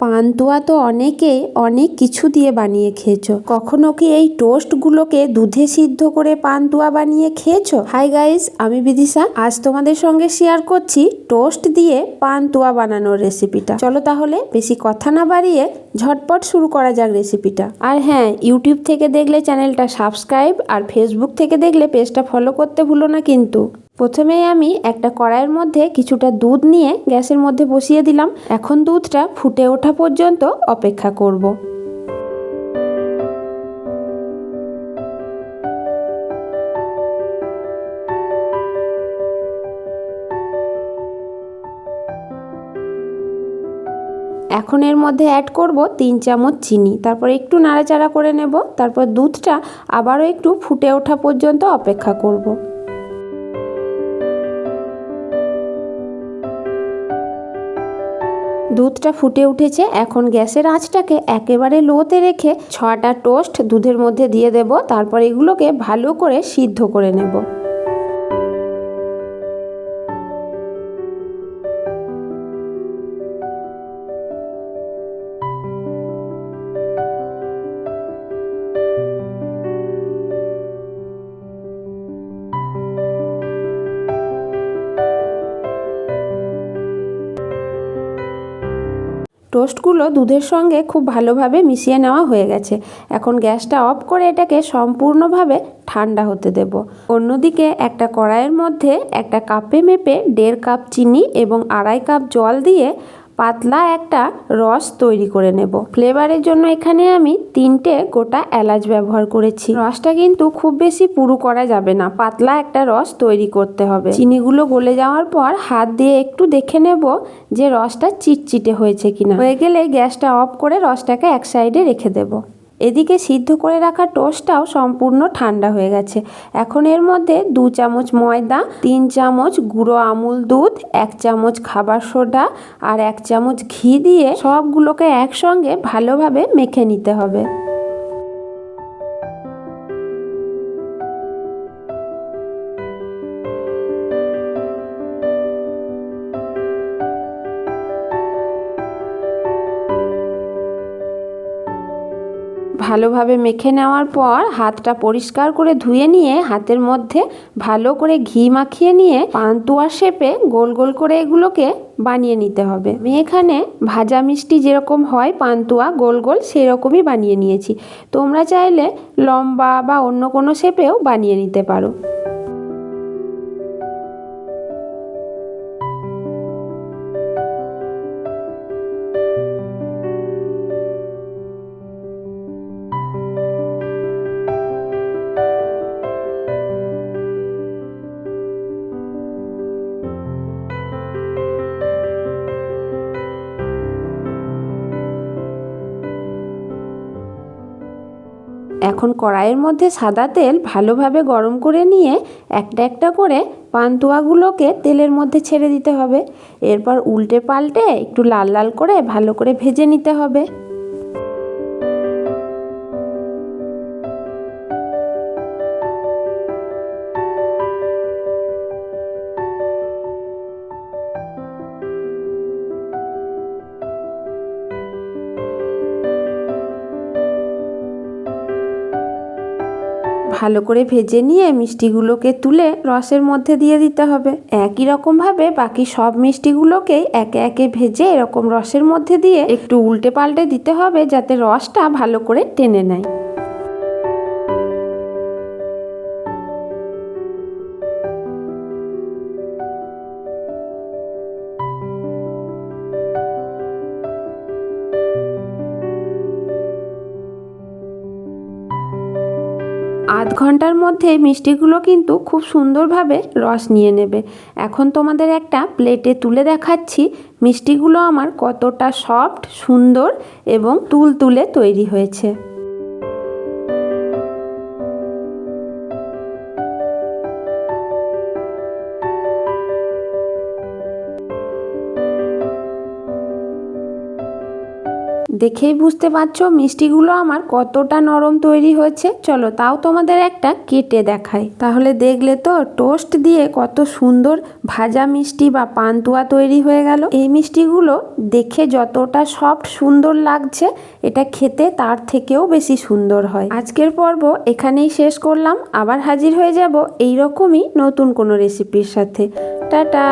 পান্তুয়া তো অনেকেই অনেক কিছু দিয়ে বানিয়ে খেয়েছো। কখনো কি এই টোস্টগুলোকে দুধে সিদ্ধ করে পান্তুয়া বানিয়ে খেয়েছো? হাই গাইস আমি বিদিশা। আজ তোমাদের সঙ্গে শেয়ার করছি টোস্ট দিয়ে পান্তুয়া বানানোর রেসিপিটা চলো তাহলে বেশি কথা না বাড়িয়ে ঝটপট শুরু করা যাক রেসিপিটা আর হ্যাঁ ইউটিউব থেকে দেখলে চ্যানেলটা সাবস্ক্রাইব আর ফেসবুক থেকে দেখলে পেজটা ফলো করতে ভুলো না কিন্তু। প্রথমেই আমি একটা কড়াইয়ের মধ্যে কিছুটা দুধ নিয়ে গ্যাসের মধ্যে বসিয়ে দিলাম এখন দুধটা ফুটে ওঠা পর্যন্ত অপেক্ষা করব। এখন এর মধ্যে অ্যাড করব তিন চামচ চিনি তারপর একটু নাড়াচাড়া করে নেব তারপর দুধটা আবারও একটু ফুটে ওঠা পর্যন্ত অপেক্ষা করব। দুধটা ফুটে উঠেছে। এখন গ্যাসের আঁচটাকে একেবারে লোতে রেখে ছটা টোস্ট দুধের মধ্যে দিয়ে দেব। তারপর এগুলোকে ভালো করে সিদ্ধ করে নেব। টোস্টগুলো দুধের সঙ্গে খুব ভালোভাবে মিশিয়ে নেওয়া হয়ে গেছে। এখন গ্যাসটা অফ করে এটাকে সম্পূর্ণভাবে ঠান্ডা হতে দেব। অন্যদিকে একটা কড়াইয়ের মধ্যে একটা কাপে মেপে দেড় কাপ চিনি এবং আড়াই কাপ জল দিয়ে পাতলা একটা রস তৈরি করে নেব। ফ্লেভারের জন্য এখানে আমি তিনটে গোটা এলাচ ব্যবহার করেছি। রসটা কিন্তু খুব বেশি পুরু করা যাবে না, পাতলা একটা রস তৈরি করতে হবে। চিনিগুলো গলে যাওয়ার পর হাত দিয়ে একটু দেখে নেব যে রসটা চিটচিটে হয়েছে কিনা। হয়ে গেলে গ্যাসটা অফ করে রসটাকে এক সাইডে রেখে দেবো। এদিকে সিদ্ধ করে রাখা টোস্টটাও সম্পূর্ণ ঠান্ডা হয়ে গেছে। এখন এর মধ্যে দু চামচ ময়দা, তিন চামচ গুঁড়ো আমুল দুধ, এক চামচ খাবার সোডা আর এক চামচ ঘি দিয়ে সবগুলোকে একসঙ্গে ভালোভাবে মেখে নিতে হবে। ভালোভাবে মেখে নেওয়ার পর হাতটা পরিষ্কার করে ধুয়ে নিয়ে হাতের মধ্যে ভালো করে ঘি মাখিয়ে নিয়ে পান্তুয়া শেপে গোল গোল করে এগুলোকে বানিয়ে নিতে হবে। আমি এখানে ভাজা মিষ্টি যেরকম হয়, পান্তুয়া গোল গোল সেরকমই বানিয়ে নিয়েছি। তোমরা চাইলে লম্বা বা অন্য কোনো শেপেও বানিয়ে নিতে পারো। এখন কড়াইয়ের মধ্যে সাদা তেল ভালোভাবে গরম করে নিয়ে একটা একটা করে পান্তুয়াগুলোকে তেলের মধ্যে ছেড়ে দিতে হবে। এরপর উল্টে পাল্টে একটু লাল লাল করে ভালো করে ভেজে নিতে হবে। ভালো করে ভেজে নিয়ে মিষ্টিগুলোকে তুলে রসের মধ্যে দিয়ে দিতে হবে। একই রকমভাবে বাকি সব মিষ্টিগুলোকেই একে একে ভেজে এরকম রসের মধ্যে দিয়ে একটু উল্টে পাল্টে দিতে হবে যাতে রসটা ভালো করে টেনে নেয়। আধ ঘণ্টার মধ্যে মিষ্টিগুলো কিন্তু খুব সুন্দরভাবে রস নিয়ে নেবে। এখন তোমাদের একটা প্লেটে তুলে দেখাচ্ছি। মিষ্টিগুলো আমার কতটা সফট, সুন্দর এবং তুল তুলে তৈরি হয়েছে। দেখেই বুঝতে পারছ মিষ্টিগুলো আমার কতটা নরম তৈরি হয়েছে। চলো তাও তোমাদের একটা কেটে দেখাই। তাহলে দেখলে তো টোস্ট দিয়ে কত সুন্দর ভাজা মিষ্টি বা পান্তুয়া তৈরি হয়ে গেল। এই মিষ্টিগুলো দেখে যতটা সফট সুন্দর লাগছে, এটা খেতে তার থেকেও বেশি সুন্দর হয়। আজকের পর্ব এখানেই শেষ করলাম। আবার হাজির হয়ে যাব এইরকমই নতুন কোনো রেসিপির সাথে। টাটা!